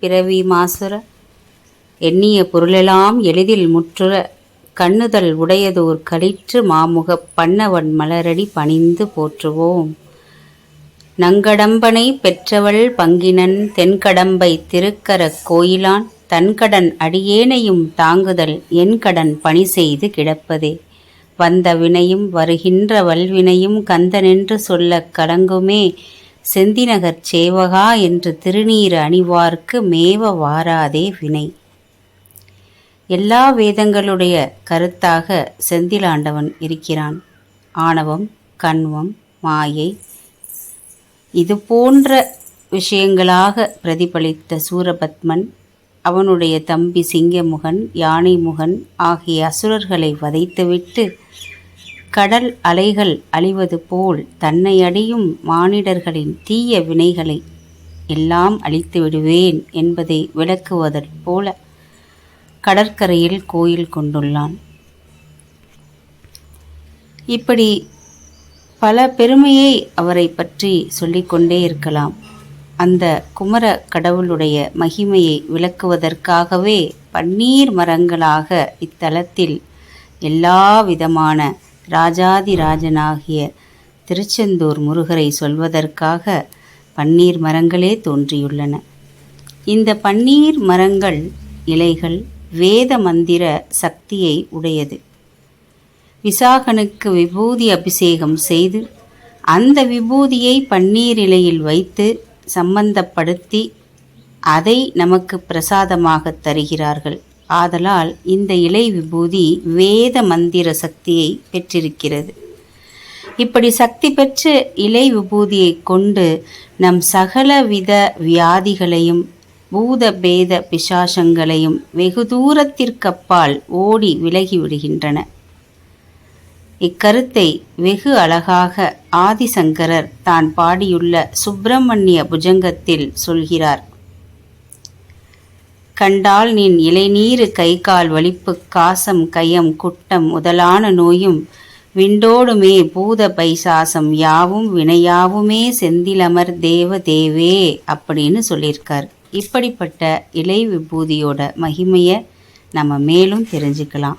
பிறவி மாசுர எண்ணிய பொருளெல்லாம் எளிதில் முற்றுற. கண்ணுதல் உடையதோர் களிற்று மாமுகப் பண்ணவன் மலரடி பணிந்து போற்றுவோம். நங்கடம்பனை பெற்றவள் பங்கினன் தென்கடம்பை திருக்கரக் கோயிலான் தன்கடன் அடியேனையும் தாங்குதல் என் கடன் பணி செய்து கிடப்பதே. வந்த வினையும் வருகின்ற வல்வினையும் கந்தனென்று சொல்லக் கலங்குமே. செந்திநகர் சேவகா என்று திருநீர் அணிவார்க்கு மேவ வாராதே வினை. எல்லா வேதங்களுடைய கருத்தாக செந்திலாண்டவன் இருக்கிறான். ஆணவம் கண்வம் மாயை இது போன்ற விஷயங்களாக பிரதிபலித்த சூரபத்மன் அவனுடைய தம்பி சிங்கமுகன் யானைமுகன் ஆகிய அசுரர்களை வதைத்துவிட்டு கடல் அலைகள் அழிவது போல் தன்னை அடையும் மானிடர்களின் தீய வினைகளை எல்லாம் அழித்து விடுவேன் என்பதை விளக்குவதற் போல கடற்கரையில் கோயில் கொண்டுள்ளான். இப்படி பல பெருமையை அவரை பற்றி சொல்லிக்கொண்டே இருக்கலாம். அந்த குமர கடவுளுடைய மகிமையை விளக்குவதற்காகவே பன்னீர் மரங்களாக இத்தலத்தில் எல்லா விதமான ராஜாதிராஜனாகிய திருச்செந்தூர் முருகரை சொல்வதற்காக பன்னீர் மரங்களே தோன்றியுள்ளன. இந்த பன்னீர் மரங்கள் இலைகள் வேத மந்திர சக்தியை உடையது. விசாகனுக்கு விபூதி அபிஷேகம் செய்து அந்த விபூதியை பன்னீர் இலையில் வைத்து சம்பந்தப்படுத்தி அதை நமக்கு பிரசாதமாக தருகிறார்கள். ஆதலால் இந்த இலை விபூதி வேத மந்திர சக்தியை பெற்றிருக்கிறது. இப்படி சக்தி பெற்ற இலை விபூதியை கொண்டு நம் சகலவித வியாதிகளையும் பூத பேத பிசாசங்களையும் வெகு தூரத்திற்கப்பால் ஓடி விலகி விடுகின்றன. இக்கருத்தை வெகு அழகாக ஆதிசங்கரர் தான் பாடியுள்ள சுப்பிரமணிய புஜங்கத்தில் சொல்கிறார். கண்டால் நின் இலைநீரு கை கால் வலிப்பு காசம் கையம் குட்டம் முதலான நோயும் விண்டோடுமே பூத பைசாசம் யாவும் வினையாவுமே செந்திலமர் தேவ தேவே அப்படின்னு சொல்லியிருக்கார். இப்படிப்பட்ட இலை விபூதியோட மகிமையை நம்ம மேலும் தெரிஞ்சுக்கலாம்.